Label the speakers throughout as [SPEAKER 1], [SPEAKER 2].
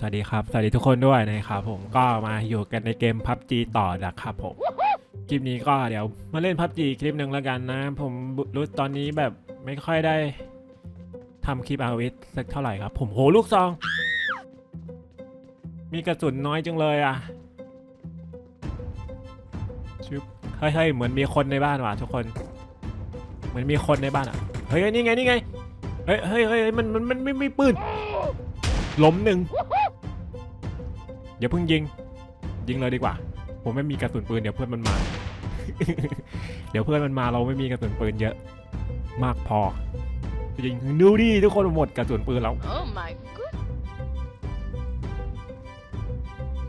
[SPEAKER 1] สวัสดีครับ สวัสดีทุกคนด้วยนะครับผมก็มาอยู่กันในเกม PUBG ต่อนะครับผมคลิปนี้ก็เดี๋ยวมาเล่น PUBG คลิปหนึ่งแล้วกันนะ ผมรู้ตอนนี้แบบไม่ค่อยได้ทำคลิป RS สักเท่าไหร่ครับ ผมโหลูกซอง มีกระสุนน้อยจังเลยอะชึบเฮ้ยเฮ้ยเหมือนมีคนในบ้านว่ะทุกคน เหมือนมีคนในบ้านอะเฮ้ยนี่ไงนี่ไงเฮ้ยเฮ้ยเฮ้ยมันมันมันไม่มีปืนล้มหนึ่ง อย่าเพิ่งยิง ยิงเลยดีกว่า ผมไม่มีกระสุนปืนเดี๋ยวเพื่อนมันมา เดี๋ยวเพื่อนมันมาเราไม่มีกระสุนปืนเยอะ มากพอยิงดูดิทุกคนหมดกระสุนปืนแล้ว
[SPEAKER 2] Oh my god.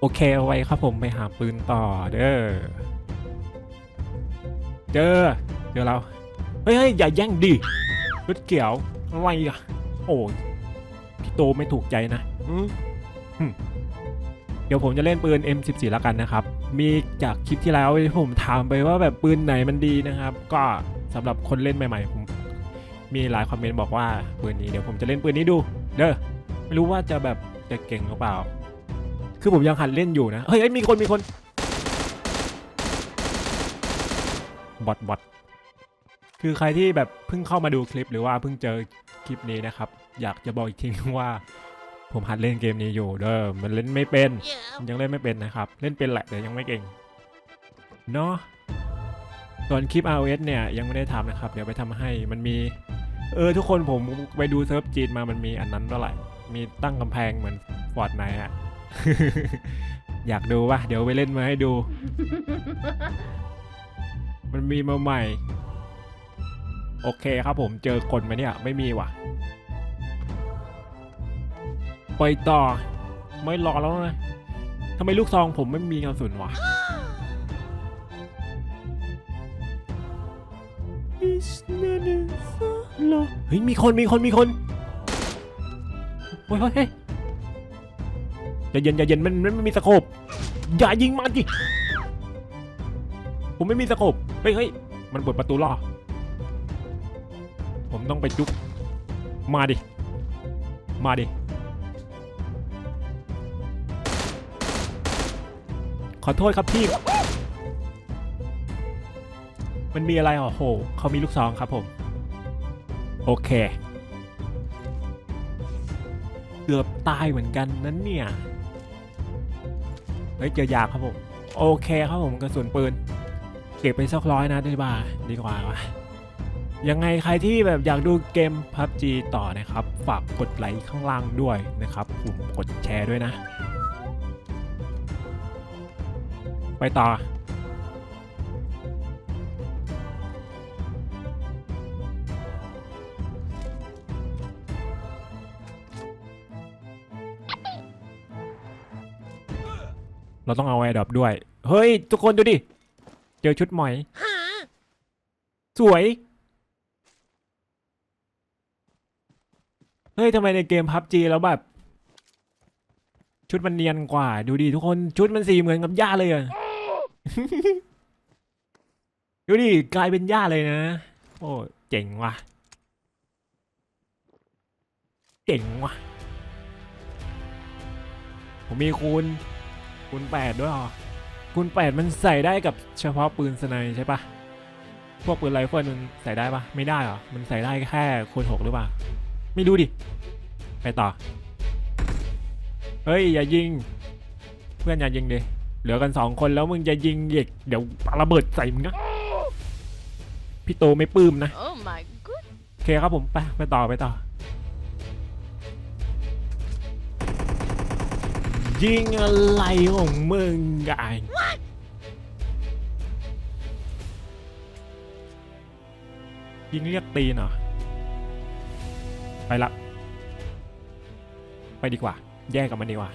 [SPEAKER 1] โอเคเอาไว้ครับผมไปหาปืนต่อเด้อ เจอเจอเราเฮ้ยเฮ้ยอย่าแย่งดิรถเกี่ยวอะไรอะ โอ้ยพี่โตไม่ถูกใจนะอืมหึเดี๋ยวผมจะเล่นปืน M14 แล้วกันนะครับ มีจากคลิปที่แล้วที่ผมถามไปว่าแบบปืนไหนมันดีนะครับ ก็สำหรับคนเล่นใหม่ๆผมมีหลายคอมเมนต์บอกว่าปืนนี้เดี๋ยวผมจะเล่นปืนนี้ดู เด้อไม่รู้ว่าจะแบบจะเก่งหรือเปล่า คือผมยังหัดเล่นอยู่นะเฮ้ยเฮ้ยมีคนมีคนบอทบอทคือใครที่แบบเพิ่งเข้ามาดูคลิปหรือว่าเพิ่งเจอคลิปนี้นะครับ อยากจะบอกอีกทีนึงว่า ผมหัดเล่นเกมนี้อยู่เด้อมันเล่นไม่เป็น ยังเล่นไม่เป็นนะครับ เล่นเป็นแหละแต่ยังไม่เก่งเนาะส่วนคลิป ROS เนี่ยยังไม่ได้ทำนะครับ เดี๋ยวไปทำให้มันมี เออทุกคนผมไปดูเซิร์ฟจีนมามันมีอันนั้นเท่าไหร่มีตั้งกำแพงเหมือนฟอร์ดไนอะอยากดูปะเดี๋ยวไปเล่นมาให้ดู มันมีมาใหม่ โอเคครับผมเจอคนไหมเนี่ย ไม่มีว่ะ ไปต่อ ไม่รอแล้วนะทำไมลูกซองผมไม่มีกระสุนวะเฮ้ยมีคนมีคนมีคนเฮ้ยเฮ้ยเฮ้ยใจเย็นใจเย็นมันมันไม่มีสโคปอย่ายิงมันดิผมไม่มีสโคปเฮ้ยเฮ้ยมันเปิดประตูล่อผมต้องไปจุกมาดิ มาดิ ขอโทษครับพี่ มันมีอะไรอะโหเขามีลูกซองครับผม โอเค เกือบตายเหมือนกันนั้นเนี่ยเฮ้ยเจอยาครับผม โอเคครับผมกระสุนปืน เก็บไปสักร้อยนะดีกว่าดีกว่าวะยังไงใครที่แบบอยากดูเกม PUBG ต่อนะครับ ฝากกดไลค์ข้างล่างด้วยนะครับผมกดแชร์ด้วยนะ ไปต่อ เราต้องเอาแอร์ดอปด้วย เฮ้ย ทุกคนดูดิ เจอชุดหมอย สวย เฮ้ยทำไมในเกมพับจีแล้วแบบชุดมันเนียนกว่า ดูดิทุกคนชุดมันสีเหมือนกับย่าเลยอะ ดูดิกลายเป็นย่าเลยนะ โอ้เจ๋งว่ะ เจ๋งว่ะ ผมมีคูณคูณแปดด้วยเหรอคูณแปดมันใส่ได้กับเฉพาะปืนสไนใช่ปะพวกปืนไรเฟิลมันใส่ได้ปะไม่ได้เหรอ มันใส่ได้แค่คูณหกหรือเปล่า ไม่รู้ดิ ไปต่อ เฮ้ย อย่ายิง เพื่อนอย่ายิงดิ เหลือกันสองคนแล้วมึงจะยิงเด็กเดี๋ยวปาระเบิดใส่มึงนะพี่โตไม่ปลื้มนะ
[SPEAKER 2] Oh my god.
[SPEAKER 1] โอเคครับผมไปไปต่อไปต่อ ยิงอะไรของมึงไงยิงเรียกตีนเหรอ ไปละ ไปดีกว่า แยกกับมันดีกว่า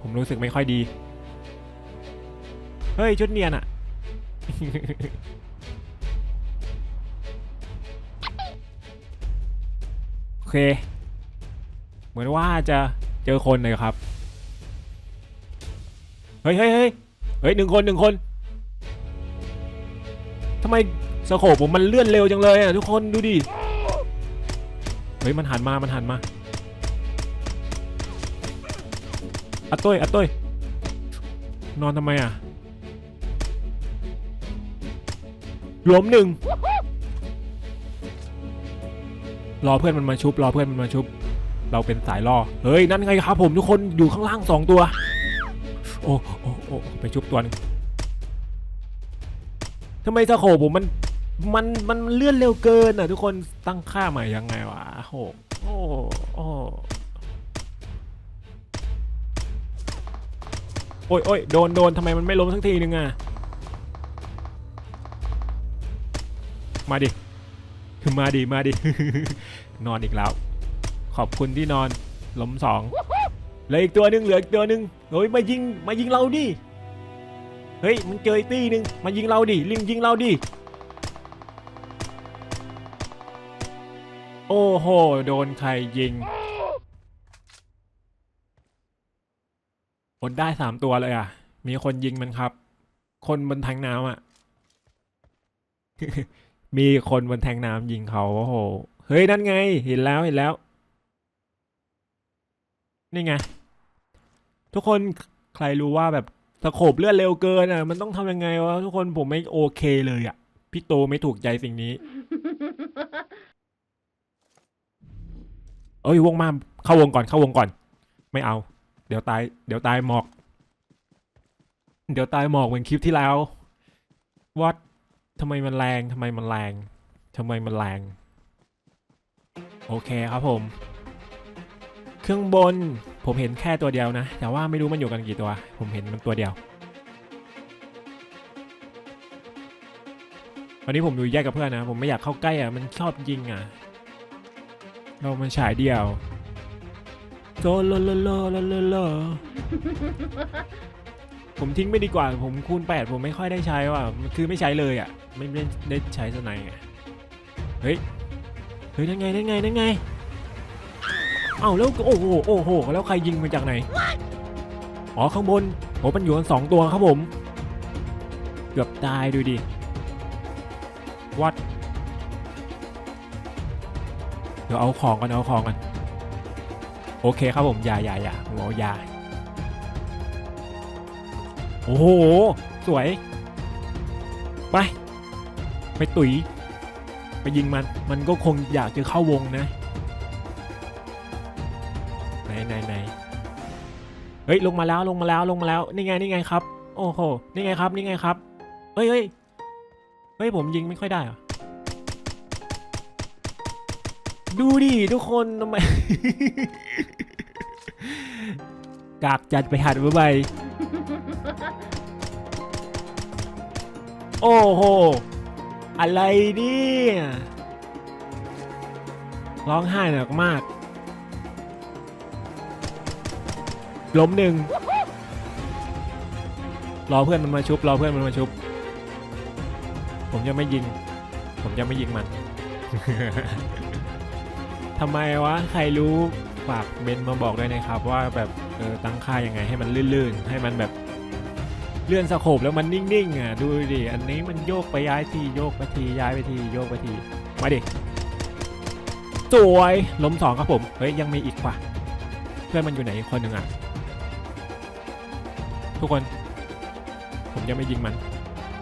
[SPEAKER 1] ผมรู้สึกไม่ค่อยดี เฮ้ย ชุดเนียนอะโอเค เหมือนว่าจะเจอคนเลยครับ เฮ้ยเฮ้ยเฮ้ยเฮ้ยหนึ่งคนหนึ่งคนทำไมสโคปผมมันเลื่อนเร็วจังเลยอะทุกคนดูดิ เฮ้ย มันหันมา มันหันมาอะตุ้ยอะตุ้ยนอนทำไมอะ ล้มหนึ่งรอเพื่อนมันมาชุบรอเพื่อนมันมาชุบ เราเป็นสายล่อเฮ้ยนั่นไงครับผมทุกคนอยู่ข้างล่างสองตัว โอ้โอ้โอ้ไปชุบตัวหนึงทำไมสะโขบผมมันมันมันเลื่อนเร็วเกินอะทุกคนตั้งค่าใหม่ยังไงวะโอ้โอ้โอ้โอ้ยโอ้ยโดนโดนทำไมมันไม่ล้มสักทีนึงอะ มาดิ มาดิ มาดิ นอนอีกแล้ว ขอบคุณที่นอนล้มสองเหลืออีกตัวหนึ่งเหลืออีกตัวหนึ่งเฮ้ยมายิงมายิงเราดิ เฮ้ยมึงเจออีตีหนึ่งมายิงเราดิลิงยิงเราดิ โอ้โหโดนใครยิงอดได้สามตัวเลยอะ มีคนยิงมันครับ คนบนทางน้ำอะ มีคนบนแทงน้ำยิงเขาโอ้โห เฮ้ย นั่นไง เห็นแล้วเห็นแล้ว นี่ไง ทุกคนใครรู้ว่าแบบสโคบเลือดเร็วเกินอะ มันต้องทำยังไงวะทุกคนผมไม่โอเคเลยอะ พี่โตไม่ถูกใจสิ่งนี้ เอ้ยวงมาเข้าวงก่อนเข้าวงก่อน ไม่เอา เดี๋ยวตาย เดี๋ยวตายหมอก เดี๋ยวตายหมอกเหมือนคลิปที่แล้ววัด ทำไมมันแรงทำไมมันแรงทำไมมันแรง โอเคครับผม เครื่องบนผมเห็นแค่ตัวเดียวนะ แต่ว่าไม่รู้มันอยู่กันกี่ตัว ผมเห็นมันตัวเดียววันนี้ผมอยู่แยกกับเพื่อนนะ ผมไม่อยากเข้าใกล้อะ มันชอบยิงอะ เรามันฉายเดียวโซโลโลโลโลโลโล ผมทิ้งไม่ดีกว่า ผมคูณแปดผมไม่ค่อยได้ใช้ว่ะ คือไม่ใช้เลยอะ ไม่ได้ได้ใช้สไนด์เฮ้ย เฮ้ยนั่นไงนั่นไงนั่นไง เอ้าแล้วโอ้โหโอ้โหแล้วใครยิงมาจากไหน อ๋อข้างบนโอ้มันอยู่กันสองตัวครับผม เกือบตายดูดิ วัด เดี๋ยวเอาของกันเอาของกัน โอเคครับผมยายายาผมเอายา โอ้โห สวย ไป ไปตุ๋ย ไปยิงมัน มันก็คงอยากจะเข้าวงนะ ไหนไหนไหนเฮ้ย ลงมาแล้วลงมาแล้วลงมาแล้ว นี่ไงนี่ไงครับ โอ้โห นี่ไงครับนี่ไงครับเฮ้ยเฮ้ยเฮ้ย ผมยิงไม่ค่อยได้เหรอดูดิทุกคนทำไม กากจัดไปหัดไหร่ โอ้โห อะไรเนี่ยร้องไห้หนักมาก ล้มหนึ่งรอเพื่อนมันมาชุบรอเพื่อนมันมาชุบ ผมจะไม่ยิง ผมจะไม่ยิงมัน ทำไมวะ ใครรู้ฝากเมนมาบอกด้วยนะครับ ว่าแบบเออตั้งค่ายังไงให้มันลื่นๆ ให้มันแบบ เลื่อนสโคบแล้วมันนิ่งๆอะดูดิอันนี้มันโยกไปย้ายทีโยกไปทีย้ายไปทีโยกไปทีมาดิสวยล้มสองครับผมเฮ้ยยังมีอีกว่ะเพื่อนมันอยู่ไหนคนหนึ่งอะทุกคน ผมจะไม่ยิงมัน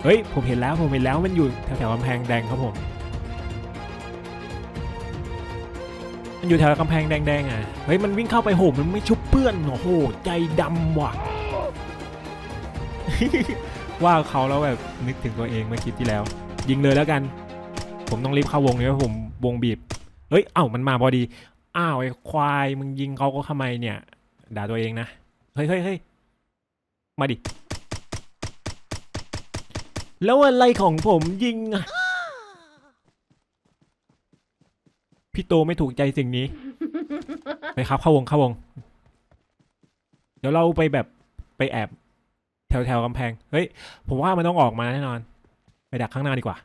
[SPEAKER 1] เฮ้ยผมเห็นแล้วผมเห็นแล้วมันอยู่แถวๆกำแพงแดงครับผมมันอยู่แถวกำแพงแดงๆอะเฮ้ยมันวิ่งเข้าไปโหมมันไม่ชุบเพื่อนโอ้โหใจดำว่ะ ว่าเขาแล้วแบบนึกถึงตัวเองเมื่อคลิปที่แล้ว ยิงเลยแล้วกัน ผมต้องรีบเข้าวงเลยเพราะผมวงบีบเฮ้ยเอ้ามันมาพอดีอ้าวไอ้ควายมึงยิงเขาก็ทำไมเนี่ย ด่าตัวเองนะเฮ้ยเฮ้ยเฮ้ยมาดิแล้วอะไรของผมยิงอะพี่โตไม่ถูกใจสิ่งนี้ไปครับเข้าวงเข้าวง เดี๋ยวเราไปแบบไปแอบ แถวแถวกำแพง เฮ้ย ผมว่ามันต้องออกมาแน่นอน ไปดักข้างหน้าดีกว่า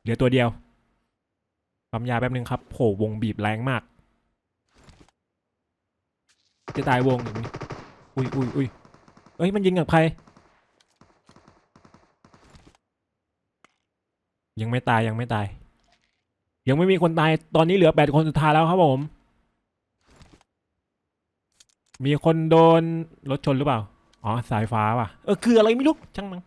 [SPEAKER 1] เหลือตัวเดียวปั๊มยาแป๊บนึงครับโผวงบีบแรงมาก จะตายวงอย่างนี้อุ้ยอุ้ยอุ้ยเอ้ย มันยิงกับใคร ยังไม่ตายยังไม่ตาย ยังไม่มีคนตาย ตอนนี้เหลือแปดคนสุดท้ายแล้วครับผม มีคนโดนรถชนหรือเปล่า อ๋อสายฟ้าว่ะ เออคืออะไรไม่รู้ช่างมัน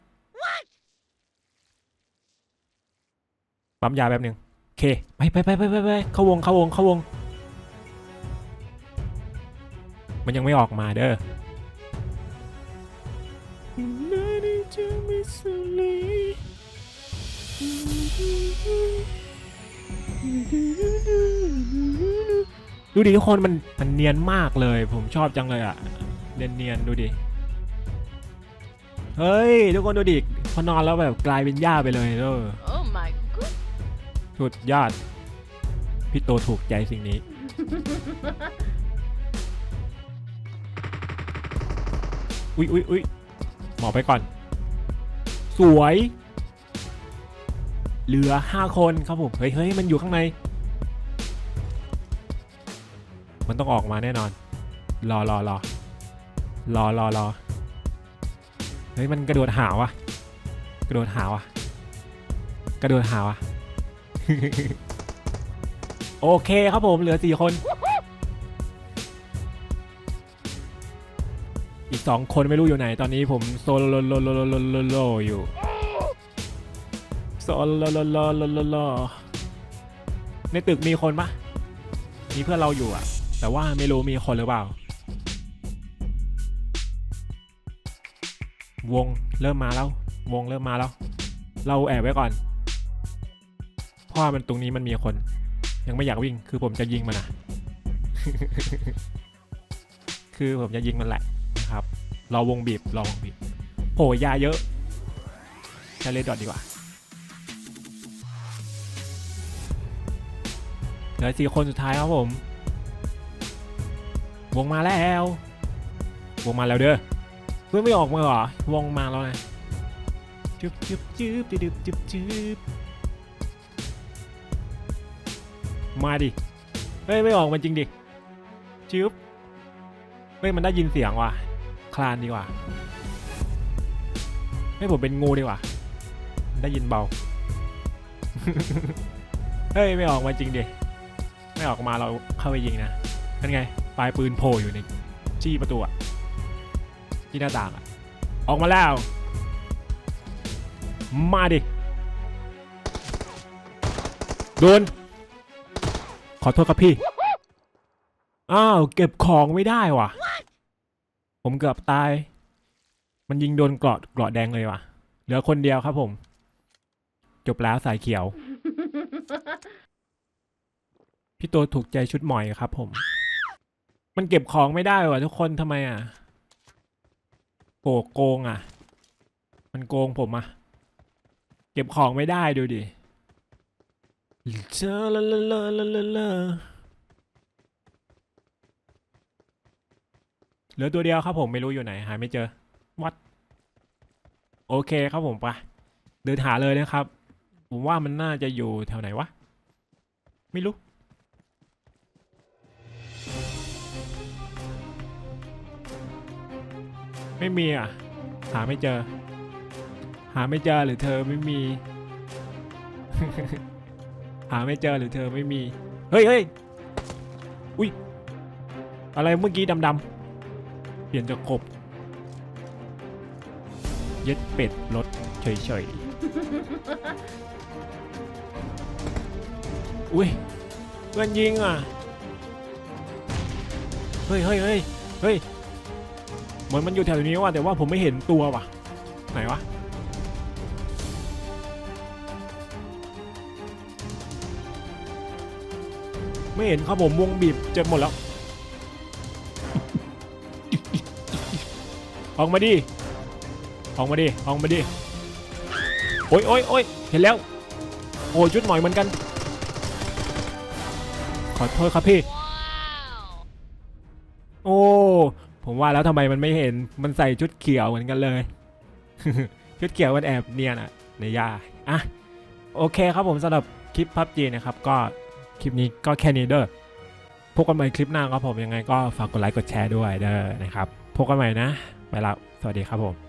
[SPEAKER 1] ปั๊มยาแป๊บหนึ่งโอเคไปไปไปไปไปไปเข้าวงเข้าวงเข้าวง มันยังไม่ออกมาเด้อดูดิทุกคนมันมันเนียนมากเลย ผมชอบจังเลยอะเนียนเนียนๆดูดิ เฮ้ย ทุกคนดูดิพอนอนแล้วแบบกลายเป็นหญ้าไปเลยเด้อ
[SPEAKER 2] Oh my god.
[SPEAKER 1] สุดยอด พี่โตถูกใจสิ่งนี้ อุ๊ยอุ๊ยอุ๊ยหมอบไปก่อน สวย เหลือห้าคนครับผม เฮ้ยเฮ้ยมันอยู่ข้างใน มันต้องออกมาแน่นอน รอรอรอรอรอรอ เฮ้ยมันกระโดดหาวะกระโดดหาวะกระโดดหาวะโอเคครับผมเหลือสี่คน อีกสองคนไม่รู้อยู่ไหน ตอนนี้ผมโซโลโลโลโลโลโลโลอยู่โซโลโลโลโลโลโลในตึกมีคนปะมีเพื่อนเราอยู่อะแต่ว่าไม่รู้มีคนหรือเปล่า วงเริ่มมาแล้ว วงเริ่มมาแล้ว เราแอบไว้ก่อนเพราะมันตรงนี้มันมีคน ยังไม่อยากวิ่งคือผมจะยิงมันอะคือผมจะยิงมันแหละนะครับรอวงบีบรอวงบีบโหยาเยอะใช้เลดดอทดีกว่าเหลือสี่คนสุดท้ายครับผม วงมาแล้ว วงมาแล้วเด้อ เพื่อนไม่ออกมาเหรอ วงมาแล้วนะจุบจุบจุบจุบจุบจุบมาดิ เฮ้ย ไม่ออกมาจริงดิจุบเฮ้ย มันได้ยินเสียงว่ะ คลานดีกว่า ให้ผมเป็นงูดีกว่า ได้ยินเบา เฮ้ย ไม่ออกมาจริงดิ ไม่ออกมาเราเข้าไปยิงนะเป็นไง ปลายปืนโผล่อยู่ใน จี้ประตูอะ ที่หน้าต่างอะออกมาแล้ว มาดิ โดน ขอโทษครับพี่ อ้าว เก็บของไม่ได้ว่ะ ผมเกือบตาย มันยิงโดนเกราะเกราะแดงเลยว่ะ เหลือคนเดียวครับผม จบแล้วสายเขียว พี่โตถูกใจชุดหมอยครับผม มันเก็บของไม่ได้ว่ะทุกคนทำไมอะ กโกงอะ มันโกงผมอะ เก็บของไม่ได้ดูดิเจอละละละละละละเหลือตัวเดียวครับผมไม่รู้อยู่ไหนหาไม่เจอ วัด โอเคครับผมปะเดินหาเลยนะครับ ผมว่ามันน่าจะอยู่แถวไหนวะ ไม่รู้ ไม่มีอะ หาไม่เจอ หาไม่เจอหรือเธอไม่มี หาไม่เจอหรือเธอไม่มี เฮ้ยเฮ้ยอุ้ย อะไรเมื่อกี้ดำๆ เปลี่ยนจากกบ เย็ดเป็ดรถเฉยๆ อุ้ยเพื่อนยิงอะ เฮ้ยเฮ้ยเฮ้ยเฮ้ย เหมือนมันอยู่แถวนี้ว่ะแต่ว่าผมไม่เห็นตัวว่ะ ไหนวะไม่เห็นครับผมวงบีบเจ็บหมดแล้ว ออกมาดิ ออกมาดิ ออกมาดิ โอ้ยโอ้ยโอ้ยเห็นแล้ว โอ้ยชุดหมอยเหมือนกัน ขอโทษครับพี่ ผมว่าแล้วทำไมมันไม่เห็นมันใส่ชุดเขียวเหมือนกันเลย ชุดเขียวมันแอบเนียนอะในยาอะโอเคครับผมสำหรับคลิปพับจีนะครับก็คลิปนี้ก็แค่นี้เด้อพบกันใหม่คลิปหน้าครับผมยังไงก็ฝากกดไลค์กดแชร์ด้วยเด้อนะครับพบกันใหม่นะไปแล้วสวัสดีครับผม